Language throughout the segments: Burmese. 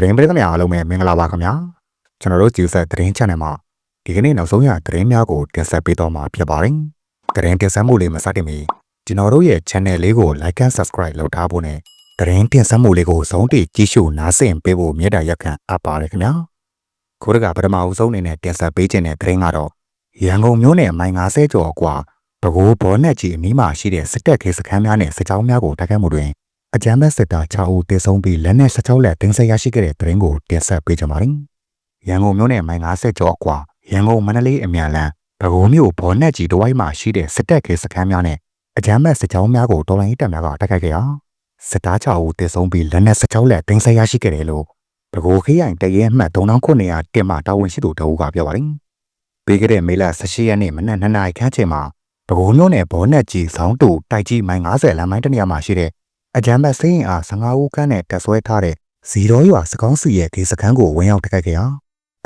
သတင်းပရိသတ်များအားလုံးပဲမင်္ဂလာပါခင်ဗျာကျွန်တော်တို့ဂျူဆက်သတင်း channel မှာဒီကနေ့နောက်ဆုံးရသတင်းများကိုတင်ဆက်ပေးတော့မှာဖြစ်ပါတယ်သတင်းတင်ဆက်မှုလေးမစတင်မီကျွန်တော်တို့ရဲ့ channel လေးကို like and subscribe လုပ်ထားဖို့နဲ့သတင်းတင်ဆက်မှုလေးကိုဆုံးထိကြည့်ရှုနားဆင်ပေးဖို့မြတ်တာရက်ခံအပ်ပါတယ်ခင်ဗျာခိုးရကပထမအဦးဆုံးအနေနဲ့တင်ဆက်ပေးခြင်းတဲ့သတင်းကတော့ရန်ကုန်မြို့နယ်မိုင်90ကျော်ကွာဘကိုးဘောနက်ကြီးအနီးမှာရှိတဲ့စစ်တပ်ခေစခန်းများနဲ့စစ်ကြောင်းများကိုတိုက်ခိုက်မှုတွင် အကြမ်းဖက်စစ်သား6ဦးတေဆုံးပြီးလက်နက်16လက်တင်ဆက်ရရှိခဲ့တဲ့သတင်းကိုတင်ဆက်ပေးကြပါမယ်။ရန်ကုန်မြို့နယ်မိုင်90ကျော်အကွာရန်ကုန်မန္တလေးအမြန်လမ်းဘကိုးမြို့ဘောနက်ကြီးတဝိုက်မှာရှိတဲ့စစ်တပ်ခေစခန်းများနဲ့အကြမ်းဖက်စစ်ကြောင်းများကိုတော်လိုင်းတပ်များကတိုက်ခိုက်ခဲ့ရာစစ်သား6ဦးတေဆုံးပြီးလက်နက်16လက်တင်ဆက်ရရှိခဲ့တယ်လို့ဘကိုးခရိုင်တရဲမှတ်3900တင်မှတာဝန်ရှိသူတအုပ်ကပြောပါတယ်။ပြီးခဲ့တဲ့မေလ18ရက်နေ့မနက်2နာရီခန့်ချိန်မှာပဲခူးမြို့နယ်ဘောနက်ကြီးဆောင်းတူတိုက်ကြီးမိုင်90လမ်းမိုင်းတနေရာမှာရှိတဲ့ အကြမ်းဖက်စိရင်အား15ဦးခန့်နဲ့တက်ဆွဲထားတဲ့ဇီရောရွာစကောင်းစီရဲ့ဒီစခန်းကိုဝင်ရောက်တိုက်ခိုက်ခဲ့ရာ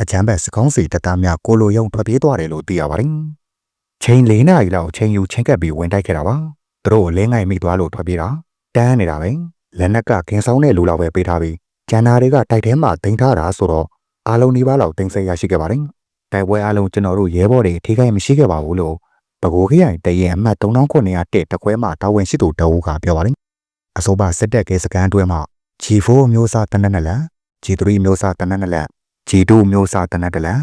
အကြမ်းဖက်စကောင်းစီတပ်သားများကိုလိုယုံထွက်ပြေးသွားတယ်လို့သိရပါတယ်။ချိန်၄နာရီလောက်ချိန်ယူချင်းကပ်ပြီးဝင်တိုက်ခဲ့တာပါ။သူတို့လင်းငိုင်မိသွားလို့ထွက်ပြေးတာတန်းနေတာပဲ။လက်နက်ကခင်းဆောင်တဲ့လူလောက်ပဲပေးထားပြီးကျန်နာတွေကတိုက်ထဲမှာတင်ထားတာဆိုတော့အားလုံးဒီပါလောက်တင်ဆက်ရရှိခဲ့ပါတယ်။တိုက်ပွဲအားလုံးကျွန်တော်တို့ရဲဘော်တွေထိခိုက်မရှိခဲ့ပါဘူးလို့ပဲခူးခရိုင်တရင်အမှတ်3900တက်တခွဲမှတာဝန်ရှိသူတအုပ်ကပြောပါတယ် အဆိုပါစစ်တပ်ကစကန်အတွင်းမှာ G4 မျိုးစားတနက်နက်လန် G3 မျိုးစားတနက်နက်လန် G2 မျိုးစားတနက်တလန်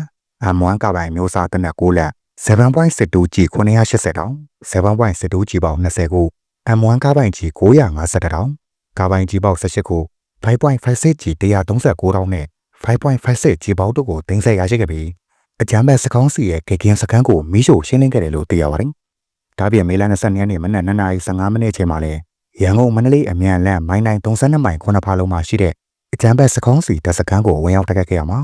M1 ကပိုင်မျိုးစားတနက်6လက်7.62 G 980တောင်7.62 G ပေါင်20ခု M1 ကပိုင် G 950တောင်ကပိုင် G ပေါင်18ခု5.56 G 139တောင်နဲ့5.56 G ပေါင်တို့ကိုတင်ဆက်ရရှိခဲ့ပြီးအကြမ်းဖက်စကောင်းစီရဲ့ကေကင်းစခန်းကိုမီးရှို့ရှင်းလင်းခဲ့တယ်လို့သိရပါတယ်။ဒါပြင်မေလ22ရက်နေ့မနက်2:15မိနစ်ချိန်မှာလဲ ရန်ကုန်မန္တလေးအမြန်လမ်းမိုင်းတိုင်း32မိုင်9ဖာလုံးမှာရှိတဲ့အကြမ်းဖက်စကောင်းစီတပ်စခန်းကိုဝင်ရောက်တိုက်ခိုက်ခဲ့ရမှာ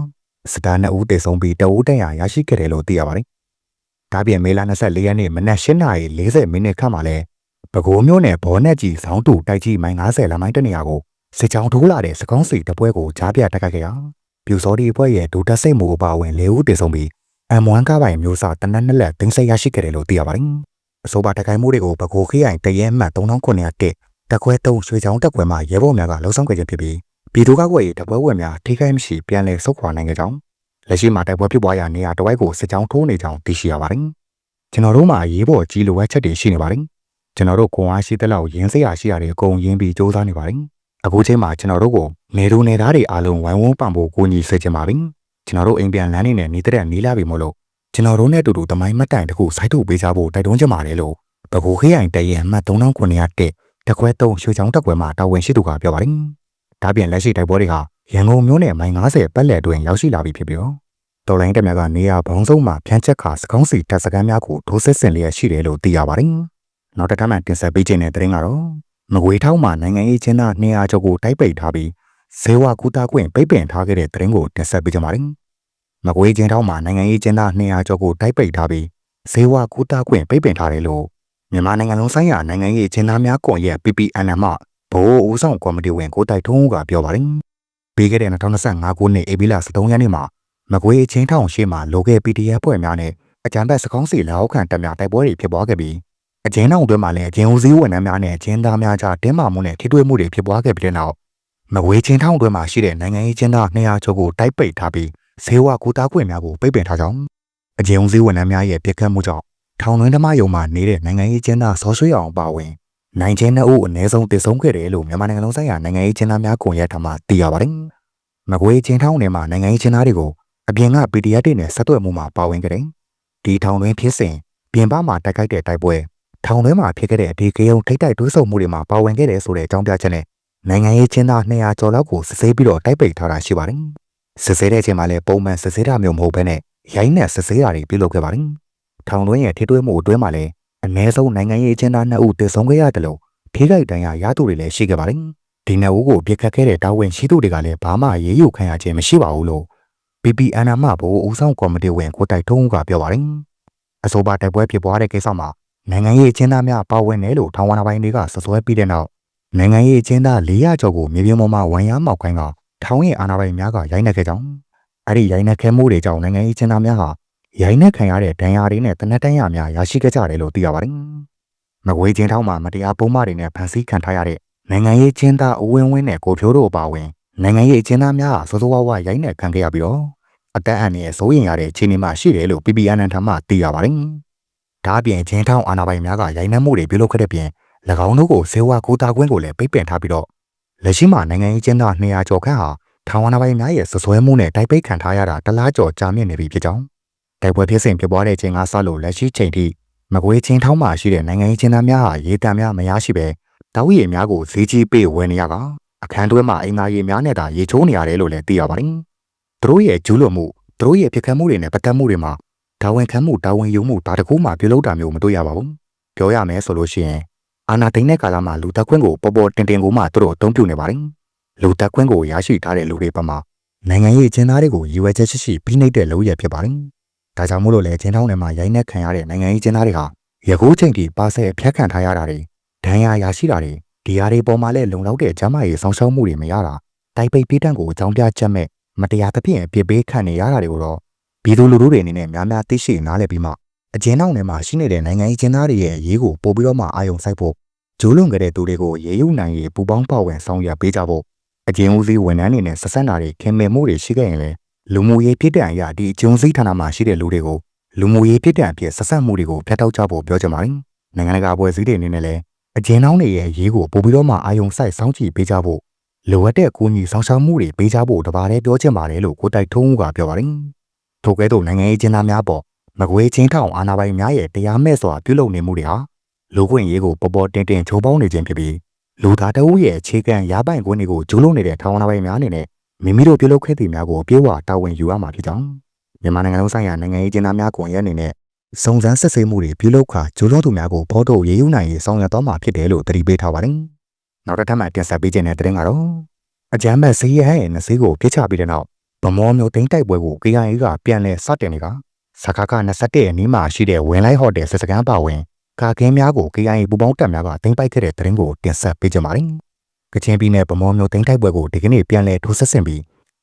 စစ်သား2ဦးတေဆုံးပြီးတအူးတန်ရာရရှိခဲ့တယ်လို့သိရပါတယ်။ဒါပြင်မေလ24ရက်နေ့မနက်8:40မိနစ်ခန့်မှာလဲပဲခူးမြို့နယ်ဘောနက်ကြီးဇောင်းတူတိုက်ကြီးမိုင်90လမ်းမိုင်းတနေရာကိုစစ်ကြောင်းထိုးလာတဲ့စကောင်းစီတပွဲကိုကြားပြတိုက်ခိုက်ခဲ့ရာပြူစောဒီအဖွဲ့ရဲ့ဒုတက်စိတ်မှုအပါအဝင်၄ဦးတေဆုံးပြီး M1 ကားပိုင်မျိုးစားတနက်နှစ်လက်တင်ဆက်ရရှိခဲ့တယ်လို့သိရပါတယ်။ အဆိုပါတိုက်ခိုက်မှုတွေကိုပဲခူးခရိုင်တရဲမှတ်3900တက်တက်ခွဲ3ရွှေချောင်းတက်ခွဲမှာရဲဘော်များကလှုံ့ဆော်ခဲ့ခြင်းဖြစ်ပြီးပြည်သူ့ကာကွယ်ရေးတပ်ဖွဲ့ဝင်များထိခိုက်မရှိပြန်လည်ဆုတ်ခွာနိုင်ခဲ့ကြောင်းလက်ရှိမှာတိုက်ပွဲဖြစ်ပွားရာနေရာတဝိုက်ကိုစစ်ကြောင်းထိုးနေကြောင်းသိရှိရပါတယ်။ကျွန်တော်တို့မှာရေးပေါ်ကြီးလိုအပ်ချက်တွေရှိနေပါတယ်။ကျွန်တော်တို့ခွန်အားရှိတဲ့လောက်ရင်းစရာရှိရတယ်အကုန်ရင်းပြီးစ조사နေပါတယ်။အခုချိန်မှာကျွန်တော်တို့ကိုနေသူနေသားတွေအားလုံးဝိုင်းဝန်းပံ့ပိုးကူညီစေချင်ပါပြီကျွန်တော်တို့အိမ်ပြန်လမ်းနေနဲ့နေတဲ့နီးလာပြီမို့လို့ ကျွန်တော်တို့နဲ့အတူတူတမိုင်းမတိုင်တခုစိုက်ထုတ်ပေးကြဖို့တိုက်တွန်းကြပါတယ်လို့ဘကူခေးရိုင်တရင်အမှတ်3900တက်တခွဲ3ရွှေချောင်းတက်ခွဲမှာတာဝန်ရှိသူကပြောပါတယ်ဒါပြင်လက်ရှိတိုက်ပွဲတွေဟာရန်ကုန်မြို့နယ်မိုင်90ပတ်လည်တွင်ရောက်ရှိလာပြီဖြစ်ပြီးတော့တော်လိုင်းတက်များကနေရာဘောင်းစုံမှာဖြန့်ချက်ခါစကောင်းစီတပ်စခန်းများကိုဒိုးဆက်ဆင်လျက်ရှိတယ်လို့သိရပါတယ်နောက်တစ်ခါမှတင်ဆက်ပေးခြင်းတဲ့သတင်းကတော့မကွေထောက်မှာနိုင်ငံရေးချင်းသား200ကျော်ကိုတိုက်ပိတ်ထားပြီးဇေဝကူတာကွင့်ပိတ်ပင်ထားခဲ့တဲ့သတင်းကိုတင်ဆက်ပေးကြပါမယ်။ မကွေးချင်းတောင်းမှာနိုင်ငံရေးကျင်းသား200ကျော်ကိုတိုက်ပိတ်ထားပြီးဇေဝကူတာကွင့်ပိတ်ပင်ထားတယ်လို့မြန်မာနိုင်ငံလုံးဆိုင်ရာနိုင်ငံရေးကျင်းသားများကွန်ရက် PPN မှဘိုးဦးဆောင်ကော်မတီဝင်ကိုတိုက်ထုံးကပြောပါတယ်။ပြီးခဲ့တဲ့2025ခုနှစ်ဧပြီလ13ရက်နေ့မှာမကွေးချင်းထောင်ရှိမှလိုကယ် PDF ဖွဲ့များနဲ့အကြံဘက်စကောင်းစီလက်အောက်ခံတပ်များတိုက်ပွဲတွေဖြစ်ပွားခဲ့ပြီးအကျဉ်းထောင်တွင်းမှာလည်းအကျဉ်းဦးစီးဝန်ထမ်းများနဲ့အကျဉ်းသားများကြားတင်းမာမှုနဲ့ထိတွေ့မှုတွေဖြစ်ပွားခဲ့ပြီးတဲ့နောက်မဝေးချင်းထောင်တွင်းမှာရှိတဲ့နိုင်ငံရေးကျင်းသား200ကျော်ကိုတိုက်ပိတ်ထားပြီး ဈေးဝကူတာခွင့်များကိုပိတ်ပင်ထားကြောင်းအကျဉ်းဦးစီးဝန်ထမ်းများရဲ့ပြစ်ခတ်မှုကြောင့်ထောင်တွင်းဓမ္မယုံမှာနေတဲ့နိုင်ငံရေးကျင်းသားစောရွှေအောင်ပါဝင်နိုင်ချင်းနှစ်ဦးအနည်းဆုံးတည်ဆုံးခဲ့တယ်လို့မြန်မာနိုင်ငံလုံးဆိုင်ရာနိုင်ငံရေးကျင်းသားများကွန်ရက်ထံမှသိရပါတယ်။မကွေးချင်းထောင်ထဲမှာနိုင်ငံရေးကျင်းသားတွေကိုအပြင်က PDF တွေနဲ့ဆက်သွယ်မှုမှာပါဝင်ကြတယ်။ဒီထောင်တွင်းဖြစ်စဉ်ပြင်ပမှာတိုက်ခိုက်တဲ့တိုက်ပွဲထောင်တွင်းမှာဖြစ်ခဲ့တဲ့ဒီကေယုံထိတ်တိုက်တွဲဆုံမှုတွေမှာပါဝင်ခဲ့တယ်ဆိုတဲ့အကြောင်းပြချက်နဲ့နိုင်ငံရေးချင်းသား200ကျော်လောက်ကိုစစ်ဆေးပြီးတော့တိုက်ပိတ်ထားတာရှိပါတယ်။ စစ်ဆေးတဲ့အချိန်မှာလည်းပုံမှန်စစ်ဆေးတာမျိုးမဟုတ်ဘဲနဲ့ရိုင်းနဲ့စစ်ဆေးတာတွေပြုလုပ်ခဲ့ပါတယ်။ထောင်တွင်းရဲ့ထိတွေ့မှုအတွင်းမှာလည်းအ ਨੇ ဆုံးနိုင်ငံရေးချင်းသား2ဦးတည်ဆုံခဲ့ရတယ်လို့ထိခိုက်ဒဏ်ရာရသူတွေလည်းရှိခဲ့ပါတယ်။ဒီနှစ်ဦးကိုပြစ်ခတ်ခဲ့တဲ့တာဝန်ရှိသူတွေကလည်းဘာမှရေးယူခံရခြင်းမရှိပါဘူးလို့ PPN မှဘိုးဦးဆောင်ကော်မတီဝင်ကိုတိုက်ထုံးကပြောပါတယ်။အဆိုပါတိုက်ပွဲဖြစ်ပွားတဲ့ကိစ္စမှာနိုင်ငံရေးချင်းသားများပါဝင်တယ်လို့ထောင်ဝနာပိုင်းတွေကဆွဆွဲပြီးတဲ့နောက်နိုင်ငံရေးအကျဉ်းသား400ကျော်ကိုမြေပြင်ပေါ်မှာဝန်ရမောက်ခိုင်းက ထောင်ရဲ့အာဏာပိုင်များကရိုက်နှက်ခဲ့ကြောင်းအဲ့ဒီရိုက်နှက်ခဲမှုတွေကြောင့်နိုင်ငံရေးအကျဉ်းသားများဟာရိုက်နှက်ခံရတဲ့ဒဏ်ရာတွေနဲ့တနက်တန်းရများရရှိခဲ့ကြတယ်လို့သိရပါတယ်။မကွေးချင်းထောင်မှာမတရားပုံမှန်တွေနဲ့ဖန်ဆီးခံထားရတဲ့နိုင်ငံရေးချင်းသားအဝင်းဝင်းနဲ့ကိုဖြိုးတို့အပါအဝင်နိုင်ငံရေးအကျဉ်းသားများဟာစိုးစိုးဝါးဝါရိုက်နှက်ခံခဲ့ရပြီးတော့အသက်အန္တရာယ်စိုးရိမ်ရတဲ့အခြေအနေမှာရှိတယ်လို့ PPN ထံမှသိရပါတယ်။ဒါအပြင်ချင်းထောင်အာဏာပိုင်များကရိုက်နှက်မှုတွေပြုလုပ်ခဲ့တဲ့ပြင်၎င်းတို့ကိုစေဝါကိုတာကွင်းကိုလည်းပိတ်ပင်ထားပြီးတော့ လက်ရှိမှာနိုင်ငံရေးကျင်းသား200ကျော်ခန့်ဟာထောင်အာဏာပိုင်များရဲ့ဆွဆွဲမှုနဲ့တိုက်ပိတ်ခံထားရတာတလားကျော်ကြာမြင့်နေပြီဖြစ်ကြောင်းတိုက်ပွဲဖြစ်စဉ်ဖြစ်ပွားတဲ့ချိန်ကစလို့လက်ရှိချိန်ထိမကွေးချင်းထောင်းမှာရှိတဲ့နိုင်ငံရေးကျင်းသားများဟာရေတံများမရရှိပဲတောက်ရည်များကိုဈေးကြီးပေးဝယ်နေရကအခန်းတွဲမှာအိမ်သားရေများနဲ့သာရေချိုးနေရတယ်လို့လည်းသိရပါတယ်။သူတို့ရဲ့ကျူးလွန်မှုသူတို့ရဲ့ဖြစ်ခတ်မှုတွေနဲ့ပတ်သက်မှုတွေမှာတာဝန်ခံမှုတာဝန်ယူမှုဒါတကူမှပြုလုပ်တာမျိုးမတွေ့ရပါဘူး။ပြောရမယ်ဆိုလို့ရှိရင် အာနာတိန်တဲ့ကာလမှာလူတက်ခွင့်ကိုပေါ်ပေါ်တင်တင်ကိုမှသူတို့အသုံးပြုနေပါတယ်။လူတက်ခွင့်ကိုရရှိထားတဲ့လူတွေပမာနိုင်ငံရေးကျင်းသားတွေကိုရည်ရွယ်ချက်ရှိရှိပြီးနှိပ်တဲ့လုပ်ရဖြစ်ပါတယ်။ဒါကြောင့်မို့လို့လေချင်းထောင်းထဲမှာရိုင်းနှက်ခံရတဲ့နိုင်ငံရေးကျင်းသားတွေဟာယခုချိန်ထိပါဆယ်ဖျက်ခံထားရတာတွေဒဏ်ရာရရှိတာတွေဒီဟာတွေပေါ်မှာလည်းလုံလောက်တဲ့ကျန်းမာရေးဆောင်ရှောက်မှုတွေမရတာတိုက်ပိတ်ပေးတန့်ကိုအကြောင်းပြချက်မဲ့မတရားသဖြင့်အပြစ်ပေးခံနေရတာတွေကိုတော့ပြည်သူလူထုတွေအနေနဲ့များများသိရှိနားလည်ပြီးမှ အကျဉ်းနောက်ထဲမှာရှိနေတဲ့နိုင်ငံရေးကျင်းသားတွေရဲ့အရေးကိုပို့ပြီးတော့မှအာရုံစိုက်ဖို့ဂျိုးလွန်ကြတဲ့သူတွေကိုရေယူနိုင်ရေးပူပေါင်းပါဝင်ဆောင်ရွက်ပေးကြဖို့အကျဉ်းဦးစီးဝန်ထမ်းတွေနဲ့ဆက်ဆက်နာတွေခင်မင်မှုတွေရှိခဲ့ရင်လည်းလူမှုရေးပြည်တံအရာဒီအကျုံးစည်းဌာနမှာရှိတဲ့လူတွေကိုလူမှုရေးပြည်တံအဖြစ်ဆက်ဆက်မှုတွေကိုဖျက်တောက်ကြဖို့ပြောချင်ပါတယ်နိုင်ငံတကာအဖွဲ့အစည်းတွေအနေနဲ့လည်းအကျဉ်းနှောင်းတွေရဲ့ရေးကိုပို့ပြီးတော့မှအာယုံဆိုင်စောင့်ကြည့်ပေးကြဖို့လိုအပ်တဲ့အကူအညီဆောင်ရှားမှုတွေပေးကြဖို့တပါးတည်းပြောချင်ပါတယ်လို့ကိုတိုက်ထုံးဦးကပြောပါတယ်။ထို့ကဲ့သို့နိုင်ငံရေးကျင်းသားများပေါ် မကွေးချင်းထောင်အာဏာပိုင်များရဲ့တရားမဲ့စွာပြုလုပ်နေမှုတွေဟာလူခွင့်ရေးကိုပေါ်ပေါ်တင်တင်ချိုးပေါင်းနေခြင်းဖြစ်ပြီးလူသားတအုပ်ရဲ့အခြေခံရပိုင်ခွင့်တွေကိုကျူးလွန်နေတဲ့ထောင်အာဏာပိုင်များအနေနဲ့မိမိတို့ပြုလုပ်ခဲ့သည့်များကိုအပြည့်အဝတာဝန်ယူရမှာဖြစ်ကြောင်းမြန်မာနိုင်ငံလုံးဆိုင်ရာနိုင်ငံရေးကျင်းသားများကွန်ရက်အနေနဲ့စုံစမ်းစစ်ဆေးမှုတွေပြုလုပ်ခါကျိုးလုံးသူများကိုဖော်ထုတ်ရေးယူနိုင်ရေးဆောင်ရွက်သွားမှာဖြစ်တယ်လို့တတိပေးထားပါတယ်။နောက်တစ်ထပ်မှတင်ဆက်ပေးခြင်းတဲ့တဲ့င်းကတော့အကြမ်းဖက်ဆေးရဟရဲ့နစည်းကိုပြစ်ချပြီးတဲ့နောက်ဗမောမျိုးတိန်းတိုက်ပွဲကို KIA ကပြန်လည်စတင်နေတာ စကားက21ရက်နေ့မှာရှိတဲ့ဝင်းလိုက်ဟိုတယ်စစ်စခန်းပါဝင်ကာကင်းများကို KIA ပူပေါင်းတပ်များကတင်ပိုက်ခဲ့တဲ့တဲ့င်းကိုတင်ဆက်ပေးကြပါတယ်။ကချင်ပြည်နယ်ဗမောမျိုးတိန်းတိုက်ပွဲကိုဒီကနေ့ပြန်လည်ထိုးဆက်ဆင်ပြီး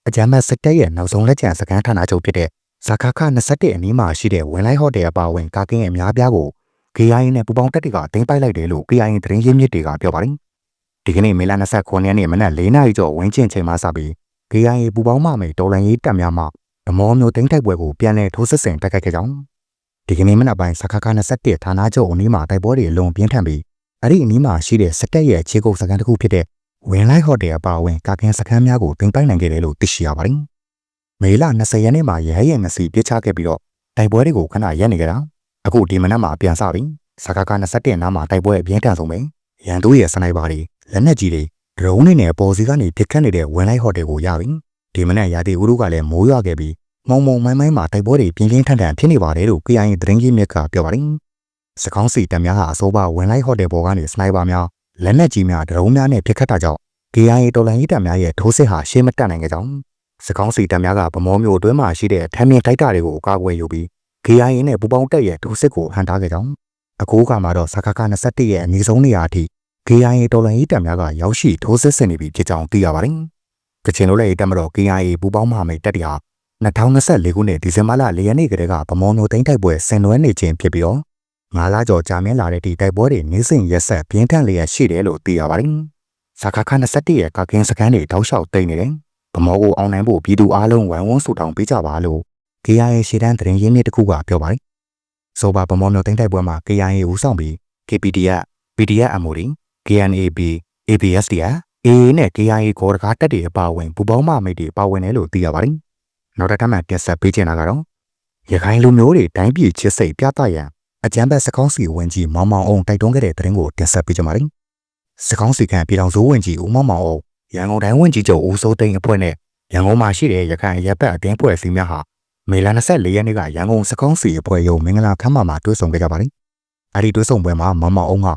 အကြမ်းဖက်စစ်တပ်ရဲ့နောက်ဆုံးလက်ကျန်စခန်းဌာနချုပ်ဖြစ်တဲ့ဇာကာခ21အနီးမှာရှိတဲ့ဝင်လိုက်ဟိုတယ်အပါအဝင်ကာကင်းရဲ့အများပြားကို KIA နဲ့ပူပေါင်းတပ်တွေကတင်ပိုက်လိုက်တယ်လို့ KIA သတင်းရင်းမြစ်တွေကပြောပါတယ်။ဒီကနေ့မေလ29ရက်နေ့မနက်၄နာရီကျော်ဝင်းကျင်ချိန်မှာစပြီး KIA ပူပေါင်းမှမယ်တော်လန်ရေးတပ်များမှ ဗမောမျိုးတင်တိုက်ပွဲကိုပြန်လည်ထိုးစစ်ဆင်တိုက်ခိုက်ခဲ့ကြောင်းဒီကနေ့မနက်ပိုင်းဇာကာခ21ဌာနချုပ်အနီးမှာတိုက်ပွဲတွေအလွန်ပြင်းထန်ပြီးအဲ့ဒီအနီးမှာရှိတဲ့စစ်တပ်ရဲ့ခြေကုပ်စခန်းတစ်ခုဖြစ်တဲ့ဝင်လိုက်ဟိုတယ်အပါအဝင်ကာကင်းစခန်းများကိုတင်ပိုက်နိုင်ခဲ့တယ်လို့သိရှိရပါတယ်။မေလ20ရက်နေ့မှာရဲရဲငစီပြစ်ချခဲ့ပြီးတော့တိုက်ပွဲတွေကိုခဏရပ်နေကြတာအခုဒီမနက်မှာပြန်စပြီစကားက21နားမှာတိုက်ပွဲအပြင်းထန်ဆုံးပဲရန်သူရဲ့စနိုက်ပါတွေလက်နက်ကြီးတွေဒရုန်းတွေနဲ့ပေါ်စီကနေပစ်ခတ်နေတဲ့ဝင်လိုက်ဟိုတယ်ကိုရပြီ ဒီမနက်ရာသီဥတုကလည်းမိုးရွာခဲ့ပြီးမုံမုံမိုင်းမိုင်းမှာတိုက်ပွဲတွေပြင်းပြင်းထန်ထန်ဖြစ်နေပါတယ်လို့ KIA သတင်းကြီးမြစ်ကပြောပါတယ်စကောင်းစီတပ်များဟာအစိုးရဝင်လိုက်ဟိုတယ်ပေါ်ကနေစနိုက်ပါများလက်နက်ကြီးများဒရုန်းများနဲ့ပစ်ခတ်တာကြောင့် KIA တော်လန်ရေးတပ်များရဲ့ထိုးစစ်ဟာရှေ့မတက်နိုင်ကြကြောင်းစကောင်းစီတပ်များကဗမောမျိုးအတွင်းမှာရှိတဲ့ထမ်းမြင့်တိုက်တာတွေကိုကာကွယ်ယူပြီး KIA နဲ့ပူပေါင်းတပ်ရဲ့ဒုစစ်ကိုဟန်တာခဲ့ကြောင်းအခုကမှတော့စကားက21ရဲ့အနည်းဆုံးနေရာအထိ KIA တော်လှန်ရေးတပ်များကရောက်ရှိထိုးစစ်ဆင်နေပြီဖြစ်ကြောင်းသိရပါတယ်။ ကချင်လိုလည်းတပ်မတော် KIA ပူပေါင်းမှမိတ်တပ်တရား2024ခုနှစ်ဒီဇင်ဘာလ၄ရက်နေ့ကတည်းကဗမောမျိုးသိန်းတိုက်ပွဲဆင်နွှဲနေခြင်းဖြစ်ပြီးတော့ငါးလကျော်ကြာမြင့်လာတဲ့ဒီတိုက်ပွဲတွေနေစဉ်ရက်ဆက်ပြင်းထန်လျက်ရှိတယ်လို့သိရပါတယ်။စကားက21ရဲ့ကကင်းစကန်တွေတောက်လျှောက်တိတ်နေတယ်ဗမောကိုအောင်နိုင်ဖို့ပြည်သူအားလုံးဝိုင်းဝန်းဆူတောင်းပေးကြပါလို့ KIA ရှေ့တန်းသတင်းရင်းမြစ်တစ်ခုကပြောပါတယ်။ဆိုပါဗမောမျိုးတင်တိုက်ပွဲမှာ KIA ဦးဆောင်ပြီး KPDF, PDF MOD, KNAB, ABSDF, AA နဲ့ KIA ကိုတကားတက်တွေအပါအဝင်ပူပေါင်းမမိတ်တွေပါဝင်တယ်လို့သိရပါတယ်။နောက်တစ်ထပ်မှပြဆက်ပေးချင်တာကတော့ရခိုင်လူမျိုးတွေတိုင်းပြည်ချစ်စိတ်ပြသရန်အကြမ်းဖက်စကောင်းစီဝင်ကြီးမောင်မောင်အောင်တိုက်တွန်းခဲ့တဲ့သတင်းကိုတင်ဆက်ပေးကြပါမယ်။စကောင်းစီကပြည်တော်စုဝင်ကြီးဦးမောင်မောင်အောင်ရန်ကုန်တိုင်းဝန်ကြီးချုပ်ဦးစိုးသိန်းအဖွဲ့နဲ့ရန်ကုန်မှာရှိတဲ့ရခိုင်ရပ်ပတ်အတင်းဖွဲ့စည်းများဟာမေလ24ရက်နေ့ကရန်ကုန်စကောင်းစီအဖွဲ့ရုံမင်္ဂလာခမ်းမမှာတွေ့ဆုံခဲ့ကြပါတယ်။အဲဒီတွေ့ဆုံပွဲမှာမမအောင်က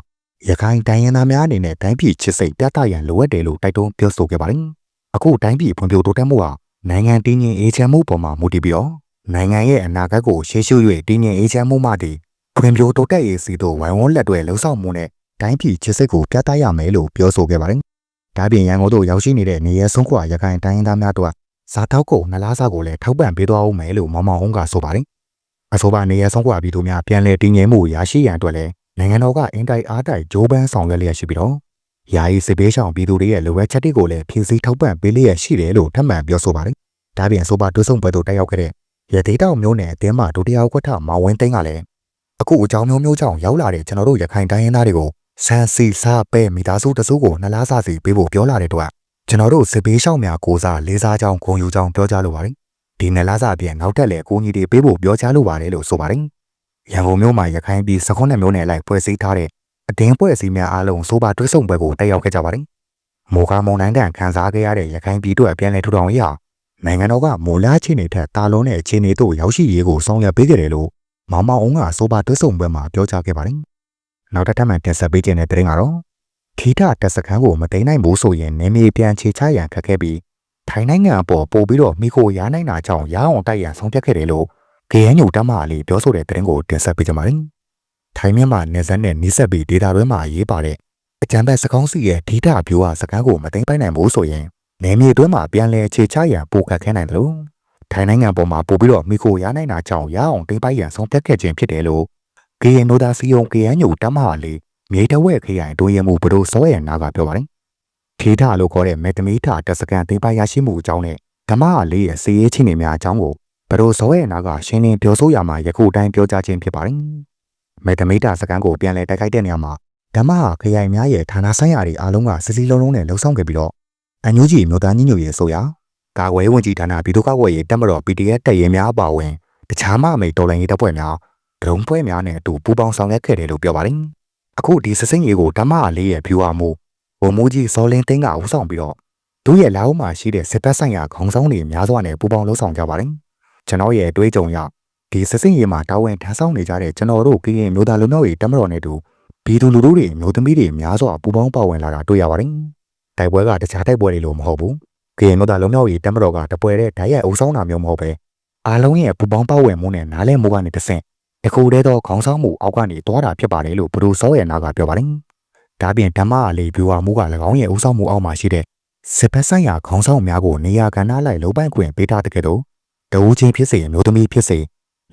ရခိုင်တိုင်းရင်းသားများအနေနဲ့တိုင်းပြည်ချစ်စိတ်ပြသရန်လိုအပ်တယ်လို့တိုက်တွန်းပြောဆိုခဲ့ပါတယ်။အခုတိုင်းပြည်ဖွံ့ဖြိုးတိုးတက်မှုဟာနိုင်ငံတည်ငြိမ်အေးချမ်းမှုပေါ်မှာမူတည်ပြီးတော့နိုင်ငံရဲ့အနာဂတ်ကိုရှေ့ရှု၍တည်ငြိမ်အေးချမ်းမှုမှတည်ဖွံ့ဖြိုးတိုးတက်ရေးစီတို့ဝိုင်းဝန်းလက်တွဲလှုံ့ဆော်မှုနဲ့တိုင်းပြည်ချစ်စိတ်ကိုပြသရမယ်လို့ပြောဆိုခဲ့ပါတယ်ဒါပြင်ရန်ကုန်သို့ရောက်ရှိနေတဲ့နေရဲဆုံးခွာရခိုင်တိုင်းသားများတို့ဇာတောက်ကုန်နလားစားကိုလည်းထောက်ပံ့ပေးသွားအောင်မယ်လို့မောင်မောင်အောင်ကဆိုပါတယ်။အဆိုပါနေရဲဆုံးခွာပြည်သူများပြန်လည်တည်ငြိမ်မှုရရှိရန်အတွက်လည်း နိုင်ငံတော်ကအင်တိုက်အားတိုက်ဂျိုးပန်းဆောင်ရွက်လျက်ရှိပြီးတော့ယာယီစစ်ဘေးရှောင်ပြည်သူတွေရဲ့လိုအပ်ချက်တွေကိုလည်းဖြည့်ဆည်းထောက်ပံ့ပေးလျက်ရှိတယ်လို့ထပ်မံပြောဆိုပါတယ်။ဒါပြင်ဆိုပါတွဲဆုံပွဲသို့တက်ရောက်ခဲ့တဲ့ရသေးတောင်မျိုးနယ်အသင်းမှဒုတိယဥက္ကဋ္ဌမောင်ဝင်းသိန်းကလည်းအခုအကြောင်းမျိုးမျိုးကြောင့်ရောက်လာတဲ့ကျွန်တော်တို့ရခိုင်တိုင်းရင်းသားတွေကိုဆန်စီစားပဲမိသားစုတစုကိုနှစ်လားစားစီပေးဖို့ပြောလာတဲ့အတွက်ကျွန်တော်တို့စစ်ဘေးရှောင်များကိုစားလေးစားကြောင်းဂုဏ်ယူကြောင်းပြောကြားလိုပါတယ်။ဒီနှစ်လားစားအပြင်နောက်ထပ်လည်းကိုကြီးတွေပေးဖို့ပြောကြားလိုပါတယ်လို့ဆိုပါတယ်။ ရန်ကုန်မြို့မှာရခိုင်ပြည်စခွန်းနယ်မြို့နယ်လိုက်ဖွဲ့စည်းထားတဲ့အတင်းပွဲအစည်းများအားလုံးဆိုပါတွဲဆုံပွဲကိုတက်ရောက်ခဲ့ကြပါတယ်။မိုကာမုံနိုင်တန်ခန်းစားခဲ့ရတဲ့ရခိုင်ပြည်တို့အပြန်လဲထူထောင်ရေးဟာနိုင်ငံတော်ကမိုလားချင်းတွေထက်တာလုံးတဲ့အခြေအနေတို့ရောက်ရှိရေးကိုဆောင်ရွက်ပေးခဲ့တယ်လို့မောင်မောင်အောင်ကဆိုပါတွဲဆုံပွဲမှာပြောကြားခဲ့ပါတယ်။နောက်တစ်ထပ်မှတင်ဆက်ပေးခြင်းတဲ့တဲ့ရင်ကတော့ထီထတက်စခန်းကိုမသိမ်းနိုင်ဘူးဆိုရင်နေမြေပြန်ချေချရန်ခက်ခဲပြီးထိုင်းနိုင်ငံအပေါ်ပို့ပြီးတော့မိခိုရနိုင်တာကြောင့်ရအောင်တိုက်ရန်ဆုံးဖြတ်ခဲ့တယ်လို့ KNU တမအလေးပြောဆိုတဲ့တဲ့ရင်ကိုတင်ဆက်ပေးကြပါမယ်။ထိုင်းမြန်မာနယ်စပ်နဲ့နီးစပ်ပြီးဒေတာတွင်းမှာရေးပါတဲ့အကြံဖက်စကောင်းစီရဲ့ဒိတာဗျူဟာစကန်းကိုမသိမ်းပိုင်နိုင်ဘူးဆိုရင်နေမြေတွင်းမှာပြန်လဲခြေချရန်ပိုခက်ခဲနိုင်တယ်လို့ထိုင်းနိုင်ငံပေါ်မှာပို့ပြီးတော့မိခိုရနိုင်တာကြောင့်ရအောင်သိမ်းပိုင်ရန်ဆုံးဖြတ်ခဲ့ခြင်းဖြစ်တယ်လို့ KNU ဒါစီယုံ KNU တမအလေးမြေတဝက်ခရိုင်တွင်းရမှုဘဒိုစောရနာကပြောပါတယ်။ထေးထလို့ခေါ်တဲ့မေတ္တမီထတက်စကန်သိမ်းပိုင်ရရှိမှုအကြောင်းနဲ့ဓမ္မအလေးရဲ့စီရေးချင်းတွေများအကြောင်းကို ဘဒိုစောရနာကရှင်းလင်းပြောဆိုရမှာယခုတိုင်းပြောကြားခြင်းဖြစ်ပါတယ်။မေတ္တမီထစကန်ကိုပြန်လည်တိုက်ခိုက်တဲ့နေရာမှာဓမ္မခရိုင်များရဲ့ဌာနဆိုင်ရာတွေအားလုံးကစစီလုံးလုံးနဲ့လှုပ်ဆောင်ခဲ့ပြီးတော့အန်ယူဂျီမြို့သားညီညွတ်ရေးဆိုရာကာကွယ်ဝင်ကြီးဌာနပြည်သူ့ကာကွယ်ရေးတပ်မတော် PDF တပ်ရင်းများအပါအဝင်တခြားမအမိတ်တော်လှန်ရေးတပ်ဖွဲ့များဒရုန်းဖွဲ့များနဲ့အတူပူးပေါင်းဆောင်ရွက်ခဲ့တယ်လို့ပြောပါတယ်။အခုဒီစစိမ့်ရေးကိုဓမ္မအလေးရဲ့ဖြူဟာမှုဘုံမူကြီးစောလင်းသိန်းကဦးဆောင်ပြီးတော့သူရဲ့လာအုပ်မှာရှိတဲ့စစ်တပ်ဆိုင်ရာခေါင်းဆောင်တွေများစွာနဲ့ပူးပေါင်းလှုပ်ဆောင်ကြပါတယ်။ ကျွန်တော်ရဲ့အတွေးကြုံရဒီစစိမ့်ရေးမှာတာဝန်ထမ်းဆောင်နေကြတဲ့ကျွန်တော်တို့ကရင်မျိုးသားလူမျိုးတွေတပ်မတော်နဲ့တူပြည်သူလူထုတွေမျိုးသမီးတွေများစွာပူးပေါင်းပါဝင်လာတာတွေ့ရပါတယ်။တိုက်ပွဲကတခြားတိုက်ပွဲတွေလိုမဟုတ်ဘူး။ကရင်မျိုးသားလူမျိုးတွေတပ်မတော်ကတပွဲတဲ့ဓာတ်ရိုက်အုပ်ဆောင်တာမျိုးမဟုတ်ပဲအားလုံးရဲ့ပူးပေါင်းပါဝင်မှုနဲ့နားလည်မှုကနေတဆင့်တခုတည်းသောခေါင်းဆောင်မှုအောက်ကနေတွားတာဖြစ်ပါတယ်လို့ဘဒူစောရဲ့နာကပြောပါတယ်။ဒါပြင်ဓမ္မအလေးပြူဝမှုက၎င်းရဲ့အုပ်ဆောင်မှုအောက်မှာရှိတဲ့စစ်ဘက်ဆိုင်ရာခေါင်းဆောင်များကိုနေရာကဏ္ဍလိုက်လုံပိုင်ခွင့်ပေးထားတဲ့ကဲ့သို့ တဦးချင်းဖြစ်စေအမျိုးသမီးဖြစ်စေ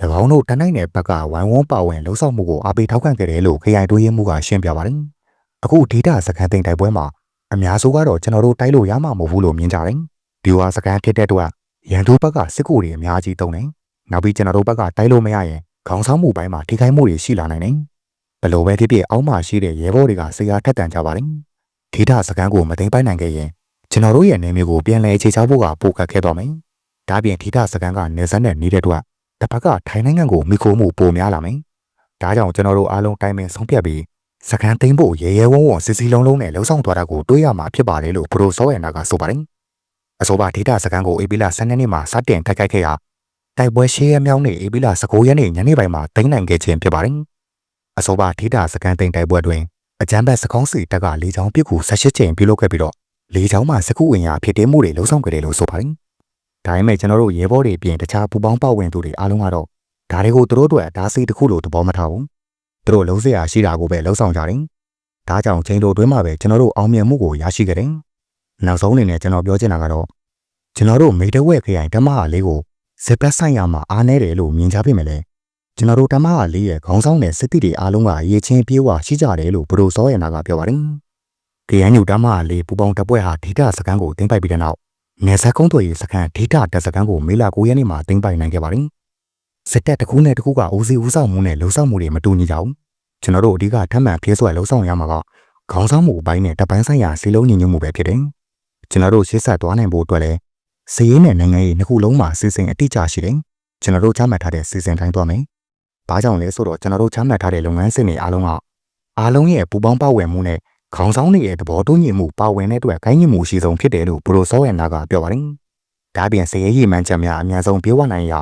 ၎င်းတို့တနိုင်တဲ့ဘက်ကဝိုင်းဝန်းပါဝင်လှုပ်ဆောင်မှုကိုအားပေးထောက်ခံခဲ့တယ်လို့ခရိုင်တွေးရမှုကရှင်းပြပါတယ်။အခုဒေတာစကန်သိမ်းတိုက်ပွဲမှာအများစုကတော့ကျွန်တော်တို့တိုက်လို့ရမှာမဟုတ်ဘူးလို့မြင်ကြတယ်။ဒီဝါစကန်ဖြစ်တဲ့အတွက်ရန်သူဘက်ကစစ်ကူတွေအများကြီးတုံးတယ်။နောက်ပြီးကျွန်တော်တို့ဘက်ကတိုက်လို့မရရင်ခေါင်းဆောင်မှုပိုင်းမှာထိခိုက်မှုတွေရှိလာနိုင်တယ်။ဘယ်လိုပဲဖြစ်ဖြစ်အောက်မှာရှိတဲ့ရဲဘော်တွေကဆရာထက်တန်ကြပါတယ်။ဒေတာစကန်ကိုမသိမ်းပိုက်နိုင်ခဲ့ရင်ကျွန်တော်တို့ရဲ့နေမျိုးကိုပြန်လည်အခြေချဖို့ကပိုခက်ခဲသွားမယ်။ ဒါပြင်ဒေတာစကန်ကနေစက်နဲ့နေတဲ့အတွက်တစ်ဖက်ကထိုင်းနိုင်ငံကိုမိခိုးမှုပိုများလာမယ်။ဒါကြောင့်ကျွန်တော်တို့အားလုံးတိုင်းပင်ဆုံးဖြတ်ပြီးစကန်သိမ်းဖို့ရဲရဲဝုံဝုံစစ်စီလုံးလုံးနဲ့လှုံ့ဆော်သွားတာကိုတွေးရမှာဖြစ်ပါတယ်လို့ဘရိုစောရနာကဆိုပါတယ်။အဆိုပါဒေတာစကန်ကိုအေပီလာ12နှစ်မှာစတင်တိုက်ခိုက်ခဲ့ရာတိုက်ပွဲရှေးရမြောင်းနေအေပီလာ19ရက်နေ့ညနေပိုင်းမှာသိမ်းနိုင်ခဲ့ခြင်းဖြစ်ပါတယ်။အဆိုပါဒေတာစကန်သိမ်းတိုက်ပွဲတွင်အကြမ်းဖက်စကောင်းစီတပ်ကလေချောင်းပစ်ကူ18ချိန်ပြုလုပ်ခဲ့ပြီးတော့လေချောင်းမှာစကူဝင်ရဖြစ်တဲ့မှုတွေလှုံ့ဆော်ခဲ့တယ်လို့ဆိုပါတယ်။ ဒါပေမဲ့ကျွန်တော်တို့ရဲဘော်တွေပြင်တခြားပူပေါင်းပတ်ဝင်သူတွေအားလုံးကတော့ဒါတွေကိုသူတို့အတွက်ဒါစီတစ်ခုလို့သဘောမထားဘူး။သူတို့လုံးစရာရှိတာကိုပဲလှုံ့ဆော်ကြတယ်။ဒါကြောင့်ချိန်တိုတွင်းမှာပဲကျွန်တော်တို့အောင်မြင်မှုကိုရရှိခဲ့တယ်။နောက်ဆုံးအနေနဲ့ကျွန်တော်ပြောချင်တာကတော့ကျွန်တော်တို့မေတဝက်ခရိုင်ဓမ္မဟာလေးကိုဇက်ပတ်ဆိုင်ရာမှာအားနေတယ်လို့မြင်ကြပြီမလဲကျွန်တော်တို့ဓမ္မဟာလေးရဲ့ခေါင်းဆောင်တဲ့စစ်တီတွေအားလုံးကရေချင်းပြေးဝရှိကြတယ်လို့ဘရိုစောရနာကပြောပါတယ်။ KNU ဓမ္မဟာလေးပူပေါင်းတပ်ပွဲဟာဒေတာစကန်ကိုတင်ပိုက်ပြီးတဲ့နောက် နယ်စပ်ကုန်းသွေးစခန်းဒေတာတပ်စကန်ကိုမေလ9ရက်နေ့မှာတင်ပိုက်နိုင်ခဲ့ပါတယ်။စစ်တပ်တစ်ခုနဲ့တစ်ခုကဦးစီးဦးဆောင်မှုနဲ့လှုံ့ဆော်မှုတွေမတူညီကြဘူး။ကျွန်တော်တို့အဓိကထပ်မံပြေးဆွဲလှုံ့ဆော်ရမှာကခေါင်းဆောင်မှုအပိုင်းနဲ့တပ်ပိုင်းဆိုင်ရာစီလုံးညီညွတ်မှုပဲဖြစ်တယ်။ကျွန်တော်တို့ရှေ့ဆက်သွားနိုင်ဖို့အတွက်လည်းစည်ရင်းနဲ့နိုင်ငံရေးနှစ်ခုလုံးမှာစီစဉ်အတိအကျရှိတယ်။ကျွန်တော်တို့ချမှတ်ထားတဲ့စီစဉ်တိုင်းသွားမယ်။ဘာကြောင့်လဲဆိုတော့ကျွန်တော်တို့ချမှတ်ထားတဲ့လုပ်ငန်းစဉ်တွေအားလုံးကအားလုံးရဲ့ပူပေါင်းပါဝင်မှုနဲ့ ခေါင်းဆောင်တွေရဲ့သဘောတူညီမှုပါဝင်တဲ့အတွက်ဂိုင်းညီမှုရှိဆုံးဖြစ်တယ်လို့ဘရိုစောရနာကပြောပါတယ်။ဒါပြင်စည်ရည်မှန်ချက်များအများဆုံးပြောဝနိုင်ရာ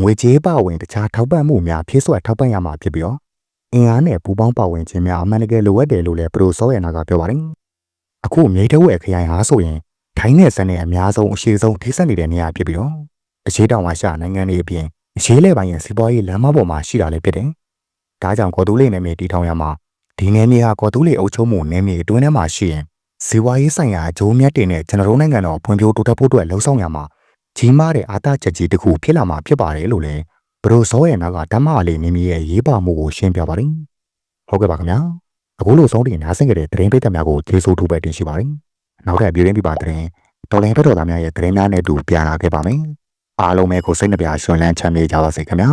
ငွေကြေးပါဝင်တခြားထောက်ပံ့မှုများဖြည့်ဆွတ်ထောက်ပံ့ရမှာဖြစ်ပြီးတော့အင်အားနဲ့ပူပေါင်းပါဝင်ခြင်းများအမှန်တကယ်လိုအပ်တယ်လို့လည်းဘရိုစောရနာကပြောပါတယ်။အခုမြိတ်တဝဲခရိုင်ဟာဆိုရင်ထိုင်းနယ်စပ်နဲ့အများဆုံးအရှိဆုံးထိစပ်နေတဲ့နေရာဖြစ်ပြီးတော့အရှိတောင်အာရှနိုင်ငံတွေအပြင်အရှိလေပိုင်းရဲ့စီးပွားရေးလမ်းမပေါ်မှာရှိတာလည်းဖြစ်တယ်။ဒါကြောင့်ကော်တူးလေးနယ်မြေတည်ထောင်ရမှာ ဒီနယ်မြေဟာကော်တူးလေးအုပ်ချုပ်မှုနယ်မြေအတွင်းထဲမှာရှိရင်စီးပွားရေးဆိုင်ရာအကျိုးမြတ်တွေနဲ့ကျွန်တော်တို့နိုင်ငံတော်ဖွံ့ဖြိုးတိုးတက်ဖို့အတွက်လှုံ့ဆော်ရမှာကြီးမားတဲ့အာသချက်ကြီးတစ်ခုဖြစ်လာမှာဖြစ်ပါတယ်လို့လည်းဘရိုစောရဲ့နာကဓမ္မလေးနေမြေရဲ့ရေးပါမှုကိုရှင်းပြပါတယ်။ဟုတ်ကဲ့ပါခင်ဗျာအခုလိုဆုံးတင်နားဆင်ကြတဲ့သတင်းပေးသက်များကိုကျေးဇူးထူးပဲတင်ရှိပါတယ်နောက်ထပ်ပြည်တွင်းပြပသတင်းတော်လင်ဘက်တော်သားများရဲ့သတင်းများနဲ့အတူပြန်လာခဲ့ပါမယ်အားလုံးပဲကိုစိတ်နှပြရှင်လန်းချမ်းမြေကြပါစေခင်ဗျာ